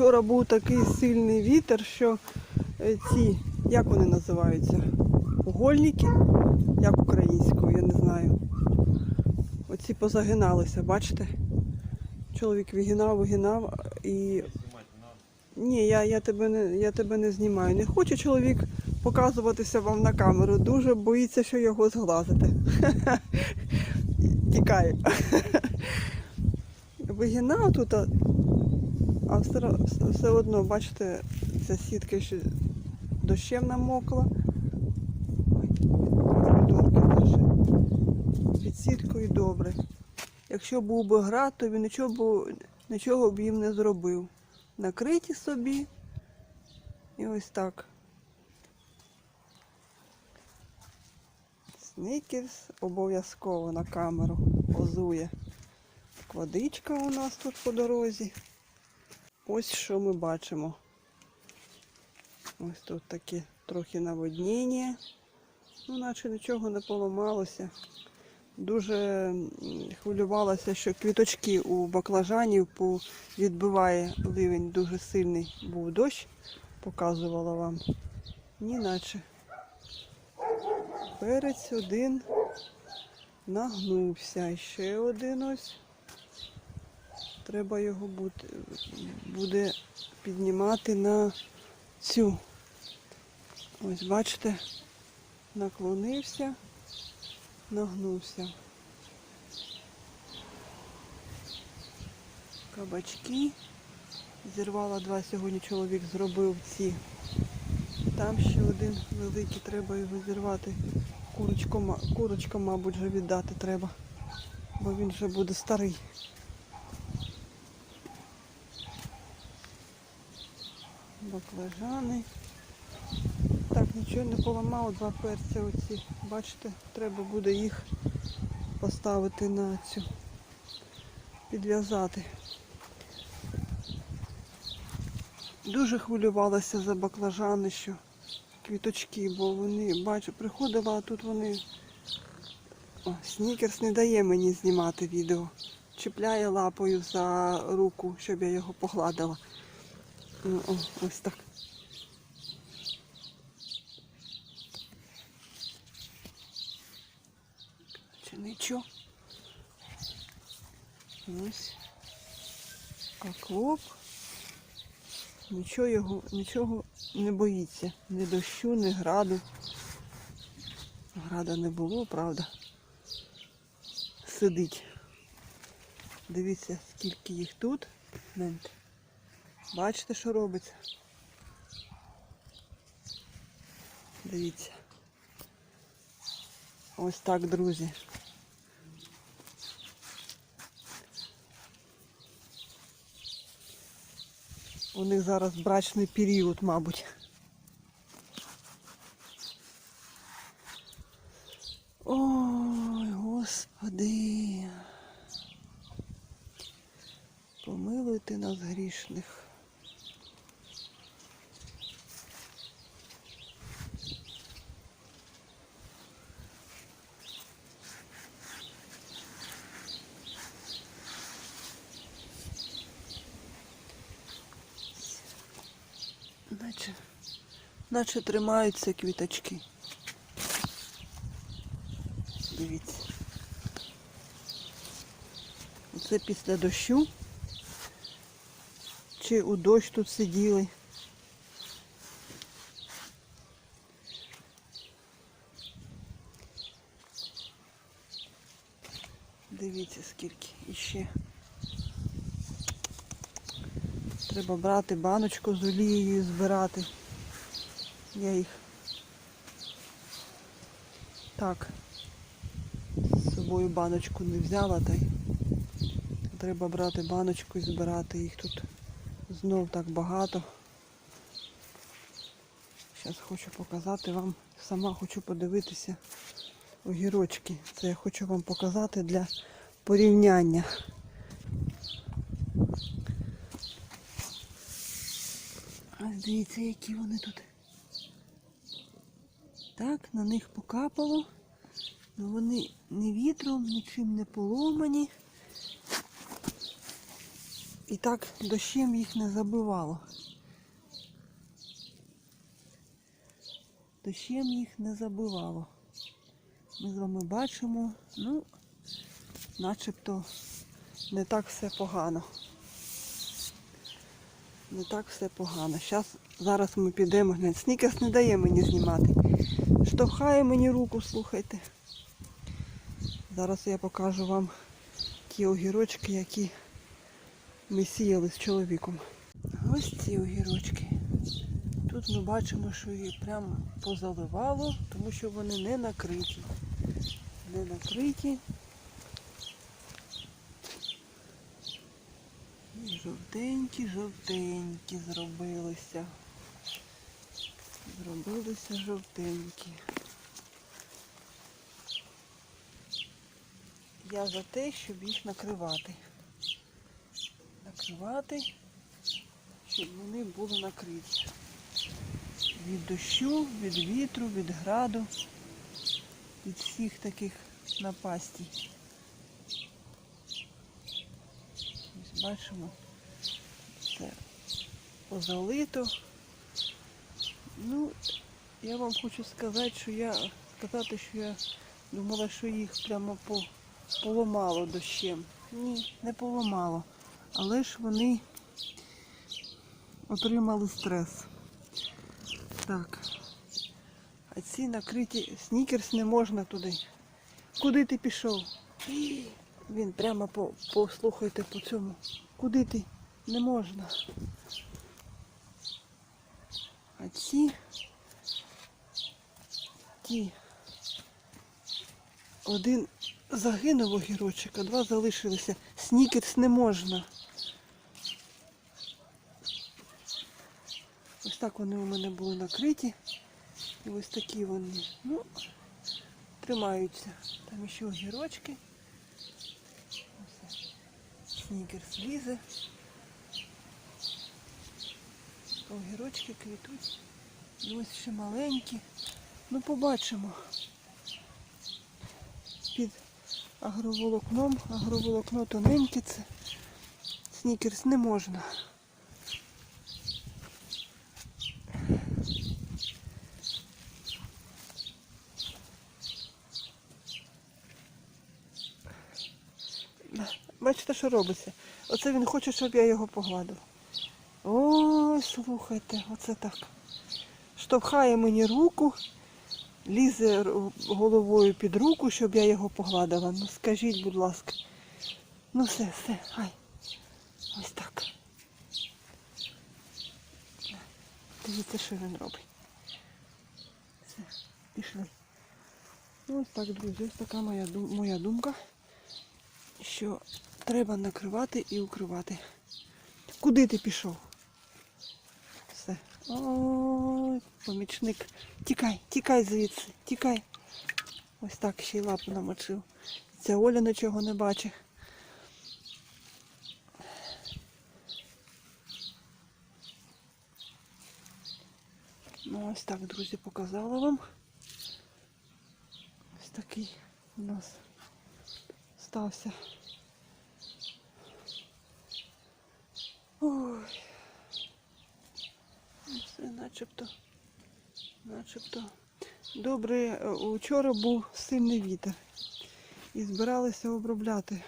Вчора був такий сильний вітер, що е, ці, як вони називаються? Угольники? Як українською, я не знаю. Оці позагиналися, бачите? Чоловік вигинав, вигинав і. Ні, я, я, тебе не, я тебе не знімаю. Не хоче чоловік показуватися вам на камеру. Дуже боїться, що його зглазите. Тікає. Вигинав тут, а, все, все одно, бачите, ця сітка ще дощем намокла. Під сіткою добре. Якщо був би град, то він нічого, б- нічого б їм не зробив. Накриті собі. І ось так. Сникерс обов'язково на камеру позує. Так, Водичка у нас тут по дорозі. Ось що ми бачимо. Ось тут таке трохи наводніння. Ну, наче нічого не поламалося. Дуже хвилювалася, що квіточки у баклажанів відбиває ливень дуже сильний був дощ, показувала вам. Ні, наче. Перець один нагнувся. І ще один ось. Треба його буде, піднімати на цю. Ось бачите, наклонився, нагнувся. Кабачки. Зірвала два сьогодні чоловік зробив ці. Там ще один великий, треба його зірвати. Курочку, курочка, мабуть, вже віддати треба, бо він вже буде старий. Баклажани. Так, нічого не поламав, два перця оці. Бачите, треба буде їх поставити на цю, підв'язати. Дуже хвилювалася за баклажани, що квіточки, бо вони, бачу, приходила, а тут вони. О, снікерс не дає мені знімати відео. Чіпляє лапою за руку, щоб я його погладила. Ну, О, ось так. Чи нічого? Ось. Коклоп. Нічого його, нічого не боїться. Ні дощу, ні граду. Града не було, правда. Сидить. Дивіться, скільки їх тут. Бачите, що робиться? Дивіться. Ось так, друзі. У них зараз брачний період, мабуть. Ой, господи. Помилуйте нас грішних. Наче, наче тримаються квіточки. Дивіться. Це після дощу. Чи у дощ тут сиділи. Дивіться скільки іще. Треба брати баночку з олією, збирати. Я їх так з собою баночку не взяла, та й треба брати баночку і збирати їх тут знов так багато. Зараз хочу показати вам, сама хочу подивитися огірочки. Це я хочу вам показати для порівняння. Ось дивіться, які вони тут. Так, на них покапало. Ну вони не вітром, нічим не поломані. І так дощем їх не забивало. Дощем їх не забивало. Ми з вами бачимо, ну, начебто не так все погано. Не так все погано. Щас, зараз ми підемо. Снікерс не дає мені знімати. Штовхає мені руку, слухайте. Зараз я покажу вам ті огірочки, які ми сіяли з чоловіком. Ось ці огірочки. Тут ми бачимо, що її прямо позаливало, тому що вони не накриті. Не накриті. І жовтенькі, жовтенькі зробилися. Зробилися жовтенькі. Я за те, щоб їх накривати. Накривати, щоб вони були накриті. Від дощу, від вітру, від граду, від всіх таких напастей. Ось бачимо, позалито. Ну, я вам хочу сказати, що я сказати, що я думала, що їх прямо по, поламало дощем. Ні, не поламало. Але ж вони отримали стрес. Так. А ці накриті снікерс не можна туди. Куди ти пішов? Він прямо по, послухайте по цьому. Куди ти? Не можна. А ці ті один загинув огірочок, а два залишилися. Снікерс не можна. Ось так вони у мене були накриті. І ось такі вони. Ну, тримаються. Там ще огірочки. Снікерс лізе. Огірочки квітуть. Ось ще маленькі. Ну, побачимо. Під агроволокном. Агроволокно тоненьке це. Снікерс не можна. Бачите, що робиться? Оце він хоче, щоб я його погладив. Ой, слухайте, оце так. Штовхає мені руку, лізе головою під руку, щоб я його погладила. Ну скажіть, будь ласка. Ну все, все, хай. Ось так. Дивіться, що він робить. Все, пішли. Ну, ось так, друзі, ось така моя, моя думка що треба накривати і укривати. Куди ти пішов? Ой, помічник. Тікай, тікай звідси, тікай. Ось так ще й лапу намочив. Ця Оля нічого не бачить. Ну, ось так, друзі, показала вам. Ось такий у нас стався. Ой. Ну, Все начебто. Начебто. Добре, е, учора був сильний вітер. І збиралися обробляти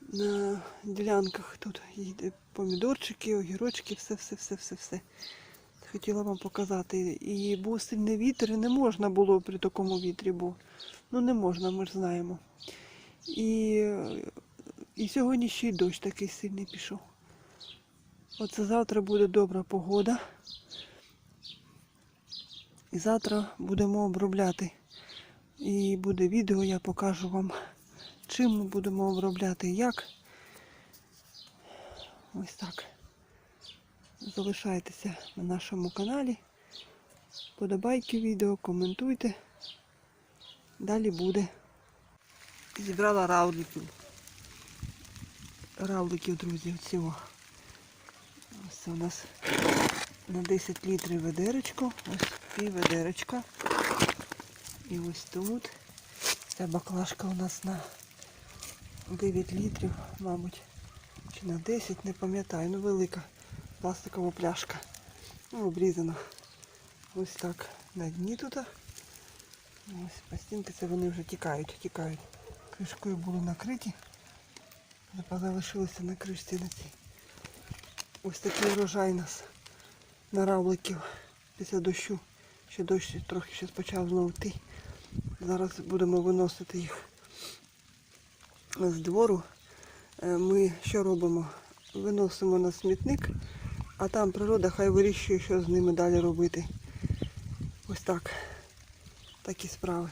на ділянках тут їде помідорчики, огірочки, все, все, все, все, все. Хотіла вам показати. І був сильний вітер, і не можна було при такому вітрі, бо ну не можна, ми ж знаємо. І, і сьогодні ще й дощ такий сильний пішов. Оце завтра буде добра погода. І завтра будемо обробляти. І буде відео, я покажу вам, чим ми будемо обробляти як. Ось так. Залишайтеся на нашому каналі. Подобайки відео, коментуйте. Далі буде. Зібрала равликів. Равликів, друзі, цього. Ось це у нас на 10 літрів ведеречко. Ось пів ведеречка. І ось тут. Ця баклажка у нас на 9 літрів, мабуть. чи на 10, не пам'ятаю. Ну велика пластикова пляшка. Ну, обрізана. Ось так на дні тут. Ось пластинки це вони вже тікають, тікають. Кришкою були накриті. Залишилися на кришці на цій. Ось такий урожай нас на равликів після дощу. Ще дощ трохи ще почав знову йти. Зараз будемо виносити їх з двору. Е, Ми що робимо? Виносимо на смітник, а там природа хай вирішує, що з ними далі робити. Ось так. Такі справи.